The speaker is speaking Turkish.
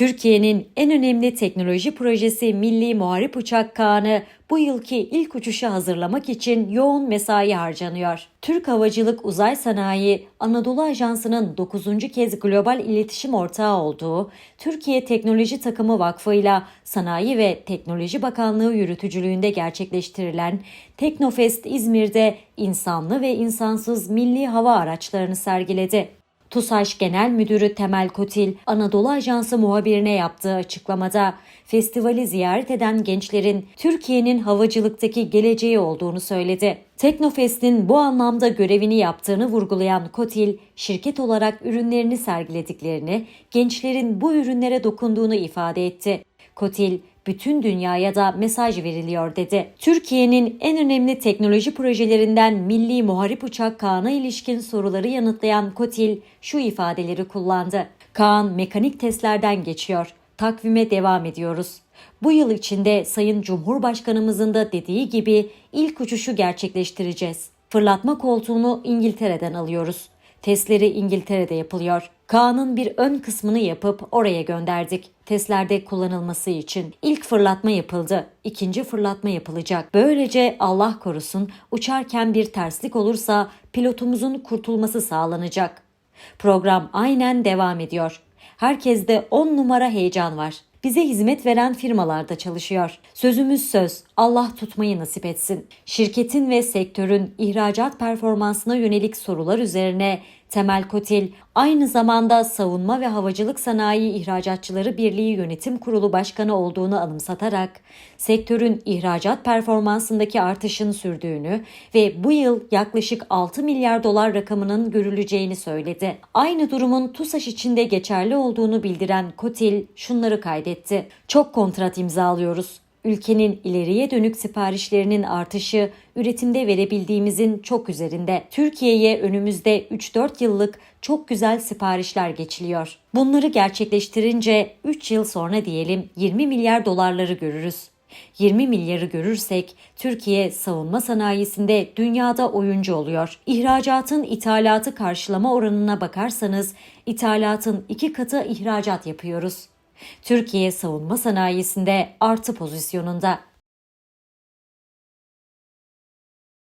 Türkiye'nin en önemli teknoloji projesi Milli Muharip Uçak Kaan'ı bu yılki ilk uçuşu hazırlamak için yoğun mesai harcanıyor. Türk Havacılık Uzay Sanayi Anadolu Ajansı'nın 9. kez global iletişim ortağı olduğu Türkiye Teknoloji Takımı Vakfı ile Sanayi ve Teknoloji Bakanlığı yürütücülüğünde gerçekleştirilen Teknofest İzmir'de insanlı ve insansız milli hava araçlarını sergiledi. TUSAŞ Genel Müdürü Temel Kotil, Anadolu Ajansı muhabirine yaptığı açıklamada festivali ziyaret eden gençlerin Türkiye'nin havacılıktaki geleceği olduğunu söyledi. Teknofest'in bu anlamda görevini yaptığını vurgulayan Kotil, şirket olarak ürünlerini sergilediklerini, gençlerin bu ürünlere dokunduğunu ifade etti. Kotil, bütün dünyaya da mesaj veriliyor dedi. Türkiye'nin en önemli teknoloji projelerinden Milli Muharip Uçak Kaan'a ilişkin soruları yanıtlayan Kotil şu ifadeleri kullandı. Kaan mekanik testlerden geçiyor. Takvime devam ediyoruz. Bu yıl içinde Sayın Cumhurbaşkanımızın da dediği gibi ilk uçuşu gerçekleştireceğiz. Fırlatma koltuğunu İngiltere'den alıyoruz. Testleri İngiltere'de yapılıyor. Kaan'ın bir ön kısmını yapıp oraya gönderdik. Testlerde kullanılması için. İlk fırlatma yapıldı. ikinci fırlatma yapılacak. Böylece Allah korusun uçarken bir terslik olursa pilotumuzun kurtulması sağlanacak. Program aynen devam ediyor. Herkeste 10 numara heyecan var. Bize hizmet veren firmalarda çalışıyor. Sözümüz söz. Allah tutmayı nasip etsin. Şirketin ve sektörün ihracat performansına yönelik sorular üzerine Temel Kotil aynı zamanda Savunma ve Havacılık Sanayi İhracatçıları Birliği Yönetim Kurulu Başkanı olduğunu anımsatarak sektörün ihracat performansındaki artışın sürdüğünü ve bu yıl yaklaşık 6 milyar dolar rakamının görüleceğini söyledi. Aynı durumun TUSAŞ içinde geçerli olduğunu bildiren Kotil şunları kaydetti. Çok kontrat imzalıyoruz. Ülkenin ileriye dönük siparişlerinin artışı üretimde verebildiğimizin çok üzerinde. Türkiye'ye önümüzde 3-4 yıllık çok güzel siparişler geçiliyor. Bunları gerçekleştirince 3 yıl sonra diyelim 20 milyar dolarları görürüz. 20 milyarı görürsek Türkiye savunma sanayisinde dünyada oyuncu oluyor. İhracatın ithalatı karşılama oranına bakarsanız ithalatın iki katı ihracat yapıyoruz. Türkiye savunma sanayisinde artı pozisyonunda.